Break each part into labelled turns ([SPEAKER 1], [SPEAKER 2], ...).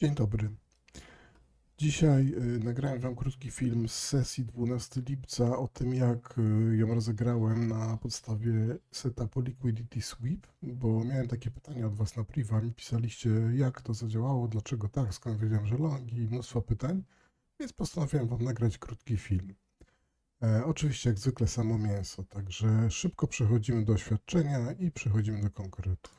[SPEAKER 1] Dzień dobry. Dzisiaj y, nagrałem Wam krótki film z sesji 12 lipca o tym, jak y, ją rozegrałem na podstawie setupu Liquidity Sweep, bo miałem takie pytania od Was na priwa, mi pisaliście jak to zadziałało, dlaczego tak, skąd wiedziałem, że long i mnóstwo pytań, więc postanowiłem Wam nagrać krótki film. E, oczywiście jak zwykle samo mięso, także szybko przechodzimy do oświadczenia i przechodzimy do konkretów.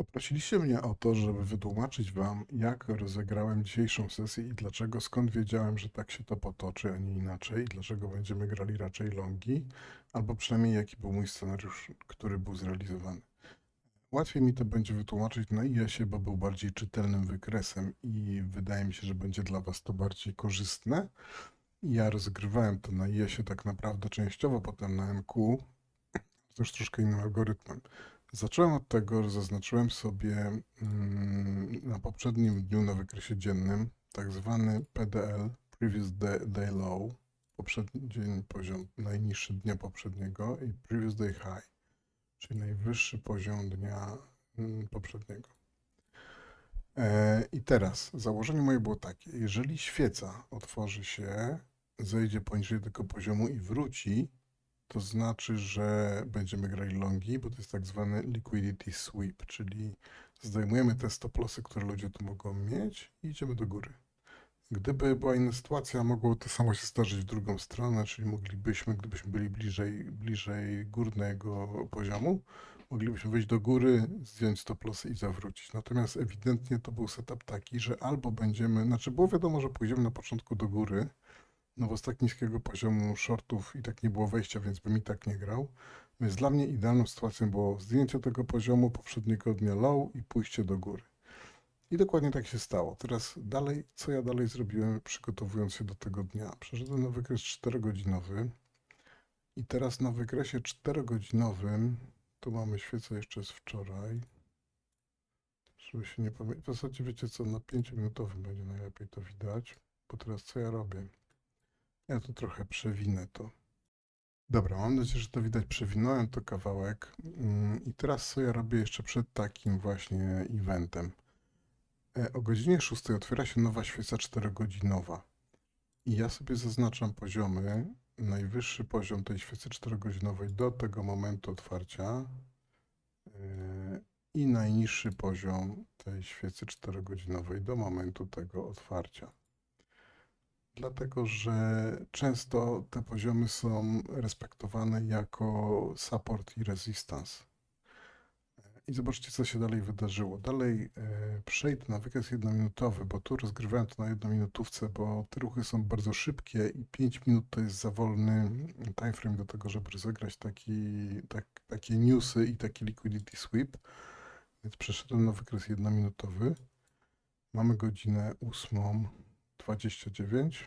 [SPEAKER 1] Poprosiliście mnie o to, żeby wytłumaczyć Wam, jak rozegrałem dzisiejszą sesję i dlaczego, skąd wiedziałem, że tak się to potoczy, a nie inaczej, dlaczego będziemy grali raczej longi, albo przynajmniej jaki był mój scenariusz, który był zrealizowany. Łatwiej mi to będzie wytłumaczyć na IES-ie, bo był bardziej czytelnym wykresem i wydaje mi się, że będzie dla Was to bardziej korzystne. Ja rozgrywałem to na IES-ie tak naprawdę częściowo, potem na MQ, też troszkę innym algorytmem. Zacząłem od tego, że zaznaczyłem sobie mm, na poprzednim dniu na wykresie dziennym tak zwany PDL, Previous Day, Low, poprzedni dzień poziom najniższy dnia poprzedniego i Previous Day High, czyli najwyższy poziom dnia mm, poprzedniego. E, I teraz założenie moje było takie, jeżeli świeca otworzy się, zejdzie poniżej tego poziomu i wróci, to znaczy, że będziemy grali longi, bo to jest tak zwany liquidity sweep, czyli zdejmujemy te stop lossy, które ludzie tu mogą mieć i idziemy do góry. Gdyby była inna sytuacja, mogło to samo się zdarzyć w drugą stronę, czyli moglibyśmy, gdybyśmy byli bliżej, bliżej górnego poziomu, moglibyśmy wyjść do góry, zdjąć stop lossy i zawrócić. Natomiast ewidentnie to był setup taki, że albo będziemy, znaczy było wiadomo, że pójdziemy na początku do góry, no bo z tak niskiego poziomu shortów i tak nie było wejścia, więc bym i tak nie grał. Więc dla mnie idealną sytuacją było zdjęcie tego poziomu poprzedniego dnia low i pójście do góry. I dokładnie tak się stało. Teraz dalej, co ja dalej zrobiłem, przygotowując się do tego dnia? Przeszedłem na wykres 4-godzinowy i teraz na wykresie 4-godzinowym, tu mamy świecę jeszcze z wczoraj, żeby się nie pamiętać. W zasadzie wiecie co, na 5-minutowym będzie najlepiej to widać, bo teraz co ja robię? Ja tu trochę przewinę to. Dobra, mam nadzieję, że to widać. Przewinąłem to kawałek. Mm, I teraz co ja robię jeszcze przed takim właśnie eventem. E, O godzinie 6 otwiera się nowa świeca 4-godzinowa. I ja sobie zaznaczam poziomy. Najwyższy poziom tej świecy 4-godzinowej do tego momentu otwarcia. e, I najniższy poziom tej świecy 4-godzinowej do momentu tego otwarcia dlatego że często te poziomy są respektowane jako support i resistance. I zobaczcie, co się dalej wydarzyło. Dalej e, przejdę na wykres jednominutowy, bo tu rozgrywałem to na jednominutówce, bo te ruchy są bardzo szybkie i 5 minut to jest za wolny timeframe do tego, żeby rozegrać taki, tak, takie newsy i taki liquidity sweep. Więc przeszedłem na wykres jednominutowy. Mamy godzinę 8.29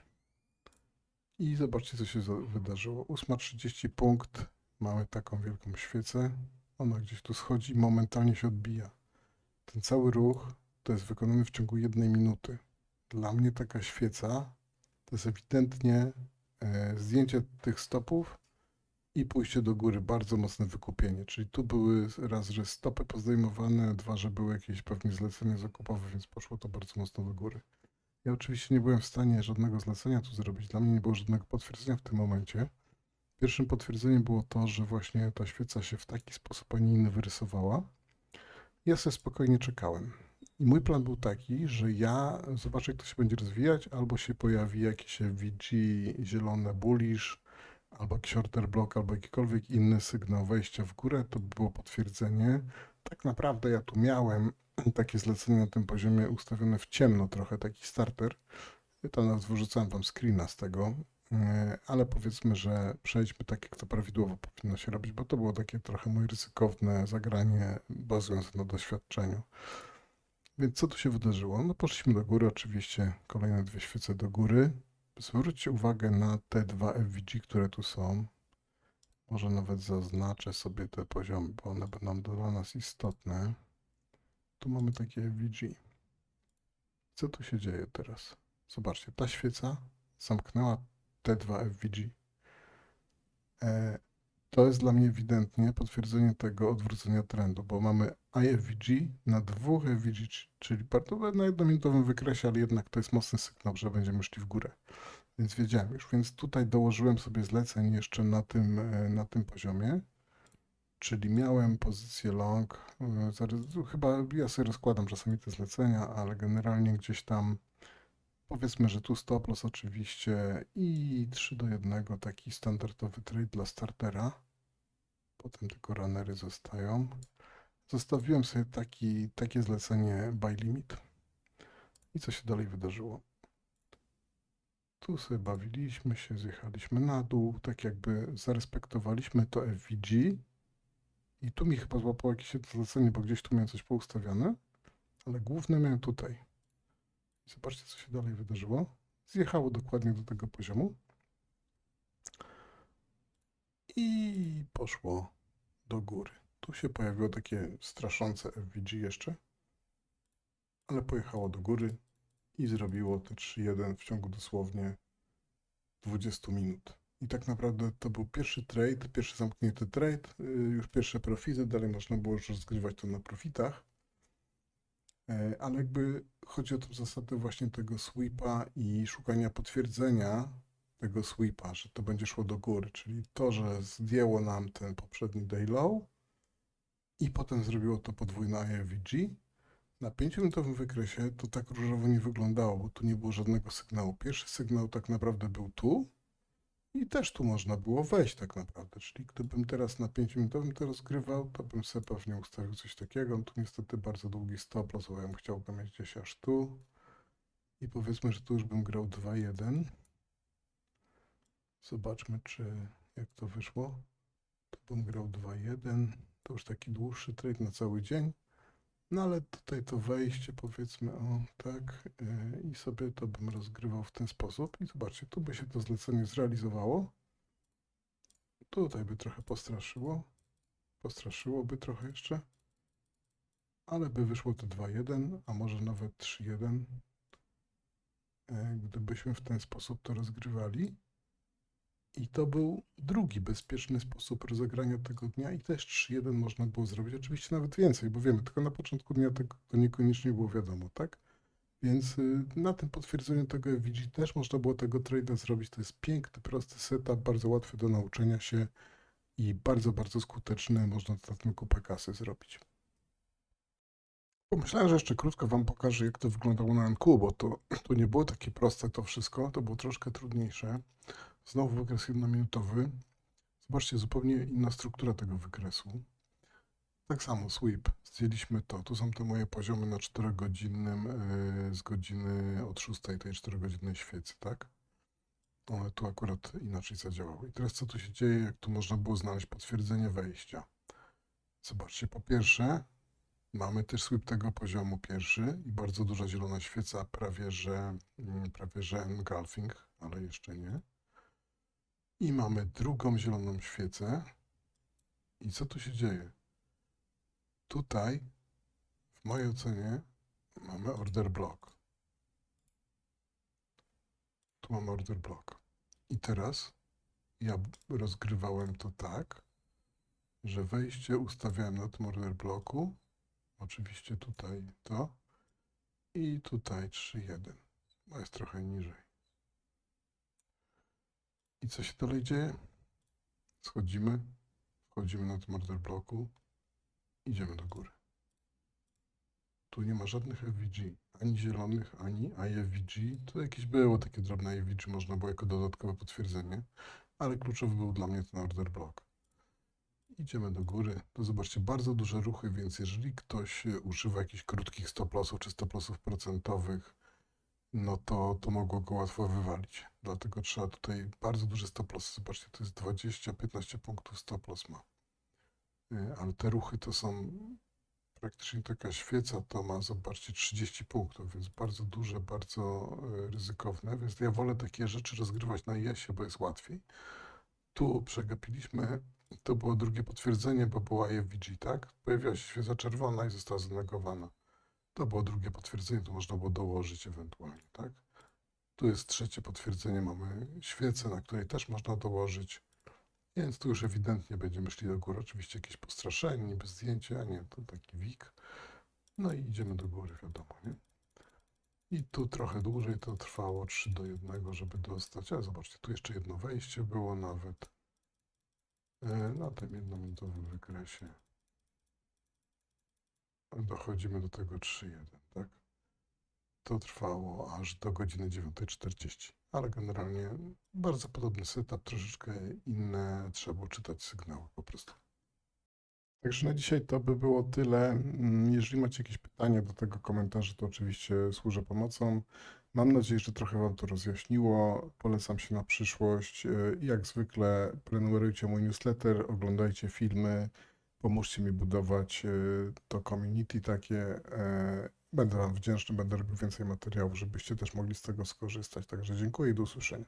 [SPEAKER 1] i zobaczcie, co się wydarzyło. 8.30 punkt. Mamy taką wielką świecę. Ona gdzieś tu schodzi i momentalnie się odbija. Ten cały ruch to jest wykonany w ciągu jednej minuty. Dla mnie taka świeca to jest ewidentnie e, zdjęcie tych stopów i pójście do góry. Bardzo mocne wykupienie. Czyli tu były raz, że stopy pozdejmowane, dwa, że były jakieś pewnie zlecenia zakupowe, więc poszło to bardzo mocno do góry. Ja oczywiście nie byłem w stanie żadnego zlecenia tu zrobić. Dla mnie nie było żadnego potwierdzenia w tym momencie. Pierwszym potwierdzeniem było to, że właśnie ta świeca się w taki sposób, a nie inny wyrysowała. Ja sobie spokojnie czekałem. I mój plan był taki, że ja zobaczę, jak to się będzie rozwijać, albo się pojawi jakieś VG zielone bullish, albo jakiś order block, albo jakikolwiek inny sygnał wejścia w górę. To by było potwierdzenie. Tak naprawdę ja tu miałem takie zlecenie na tym poziomie ustawione w ciemno trochę, taki starter. Tam nawet wyrzucałem wam screena z tego, e, ale powiedzmy, że przejdźmy tak, jak to prawidłowo powinno się robić, bo to było takie trochę moje ryzykowne zagranie, bazując na doświadczeniu. Więc co tu się wydarzyło? No poszliśmy do góry, oczywiście kolejne dwie świece do góry. Zwróćcie uwagę na te dwa FVG, które tu są. Może nawet zaznaczę sobie te poziomy, bo one będą dla nas istotne. Tu mamy takie FVG. Co tu się dzieje teraz? Zobaczcie, ta świeca zamknęła te dwa FVG. E, to jest dla mnie ewidentnie potwierdzenie tego odwrócenia trendu, bo mamy IFVG na dwóch FVG, czyli bardzo na jednominutowym wykresie, ale jednak to jest mocny sygnał, że będziemy szli w górę. Więc wiedziałem już, więc tutaj dołożyłem sobie zleceń jeszcze na tym, e, na tym poziomie. Czyli miałem pozycję long, e, chyba ja sobie rozkładam czasami te zlecenia, ale generalnie gdzieś tam powiedzmy, że tu stop loss oczywiście i 3 do 1 taki standardowy trade dla startera. Potem tylko runnery zostają. Zostawiłem sobie taki, takie zlecenie buy limit. I co się dalej wydarzyło? Tu sobie bawiliśmy się, zjechaliśmy na dół, tak jakby zarespektowaliśmy to FVG. I tu mi chyba złapało jakieś zlecenie, bo gdzieś tu miałem coś poustawiane, ale główne miałem tutaj. Zobaczcie, co się dalej wydarzyło. Zjechało dokładnie do tego poziomu. I poszło do góry. Tu się pojawiło takie straszące FVG jeszcze, ale pojechało do góry i zrobiło te 3-1 w ciągu dosłownie 20 minut. I tak naprawdę to był pierwszy trade, pierwszy zamknięty trade, y, już pierwsze profity, dalej można było już rozgrywać to na profitach. E, Ale jakby chodzi o tą zasadę właśnie tego sweepa i szukania potwierdzenia tego sweepa, że to będzie szło do góry, czyli to, że zdjęło nam ten poprzedni day low i potem zrobiło to podwójne IFVG. Na 5-minutowym wykresie to tak różowo nie wyglądało, bo tu nie było żadnego sygnału. Pierwszy sygnał tak naprawdę był tu i też tu można było wejść tak naprawdę, czyli gdybym teraz na 5-minutowym to rozgrywał, to bym sobie pewnie ustawił coś takiego. Tu niestety bardzo długi stop loss, bo ja bym chciał go mieć gdzieś aż tu. I powiedzmy, że tu już bym grał 2-1. Zobaczmy, czy jak to wyszło. Tu bym grał 2-1. To już taki dłuższy trade na cały dzień. No ale tutaj to wejście, powiedzmy, o tak, yy, i sobie to bym rozgrywał w ten sposób. I zobaczcie, tu by się to zlecenie zrealizowało. Tutaj by trochę postraszyło. Postraszyłoby trochę jeszcze. Ale by wyszło to 2-1, a może nawet 3-1. e, Gdybyśmy w ten sposób to rozgrywali. I to był drugi bezpieczny sposób rozegrania tego dnia i też 3-1 można było zrobić. Oczywiście nawet więcej, bo wiemy, tylko na początku dnia tego niekoniecznie było wiadomo, tak? Więc y, na tym potwierdzeniu tego FVG też można było tego trade'a zrobić. To jest piękny, prosty setup, bardzo łatwy do nauczenia się i bardzo, bardzo skuteczny. Można na tym kupę kasy zrobić. Pomyślałem, że jeszcze krótko Wam pokażę, jak to wyglądało na NQ, bo to, to nie było takie proste to wszystko, to było troszkę trudniejsze. Znowu wykres jednominutowy. Zobaczcie, zupełnie inna struktura tego wykresu. Tak samo sweep, zdjęliśmy to. Tu są te moje poziomy na 4-godzinnym yy, z godziny od 6 tej 4-godzinnej świecy, tak? One tu akurat inaczej zadziałały. I teraz co tu się dzieje, jak tu można było znaleźć potwierdzenie wejścia? Zobaczcie, po pierwsze, mamy też sweep tego poziomu pierwszy i bardzo duża zielona świeca, prawie że, mm, prawie że engulfing, ale jeszcze nie. I mamy drugą zieloną świecę. I co tu się dzieje? Tutaj, w mojej ocenie, mamy order block. Tu mamy order block. I teraz ja rozgrywałem to tak, że wejście ustawiałem na tym order blocku. Oczywiście tutaj to. I tutaj 3-1. Bo jest trochę niżej. I co się dalej dzieje? Schodzimy, wchodzimy na tym order bloku, idziemy do góry. Tu nie ma żadnych FVG, ani zielonych, ani IFVG. Tu jakieś było takie drobne IFVG, można było jako dodatkowe potwierdzenie, ale kluczowy był dla mnie ten order block. Idziemy do góry. To zobaczcie, bardzo duże ruchy, więc jeżeli ktoś używa jakichś krótkich stop lossów czy stop lossów procentowych, no to, to mogło go łatwo wywalić. Dlatego trzeba tutaj bardzo duże stop lossy. Zobaczcie, to jest 20-15 punktów stop loss ma. Y, Ale te ruchy to są praktycznie taka świeca, to ma, zobaczcie, 30 punktów, więc bardzo duże, bardzo y, ryzykowne. Więc ja wolę takie rzeczy rozgrywać na jesie, bo jest łatwiej. Tu przegapiliśmy, to było drugie potwierdzenie, bo była IFVG, tak? Pojawiła się świeca czerwona i została zanegowana. To było drugie potwierdzenie, to można było dołożyć ewentualnie, tak? Tu jest trzecie potwierdzenie, mamy świecę, na której też można dołożyć. Więc tu już ewidentnie będziemy szli do góry. Oczywiście jakieś postraszenie, niby zdjęcie, a nie, to taki wik. No i idziemy do góry, wiadomo, nie? I tu trochę dłużej to trwało 3 do 1, żeby dostać. Ale zobaczcie, tu jeszcze jedno wejście było nawet. E, Na tym jednominutowym wykresie. Dochodzimy do tego 3-1, tak? To trwało aż do godziny 9.40. Ale generalnie bardzo podobny setup, troszeczkę inne, trzeba było czytać sygnały po prostu. Także na dzisiaj to by było tyle. Mm, Jeżeli macie jakieś pytania do tego komentarza, to oczywiście służę pomocą. Mam nadzieję, że trochę Wam to rozjaśniło. Polecam się na przyszłość. E, Jak zwykle prenumerujcie mój newsletter, oglądajcie filmy, pomóżcie mi budować e, to community takie. E, Będę Wam wdzięczny, będę robił więcej materiałów, żebyście też mogli z tego skorzystać. Także dziękuję i do usłyszenia.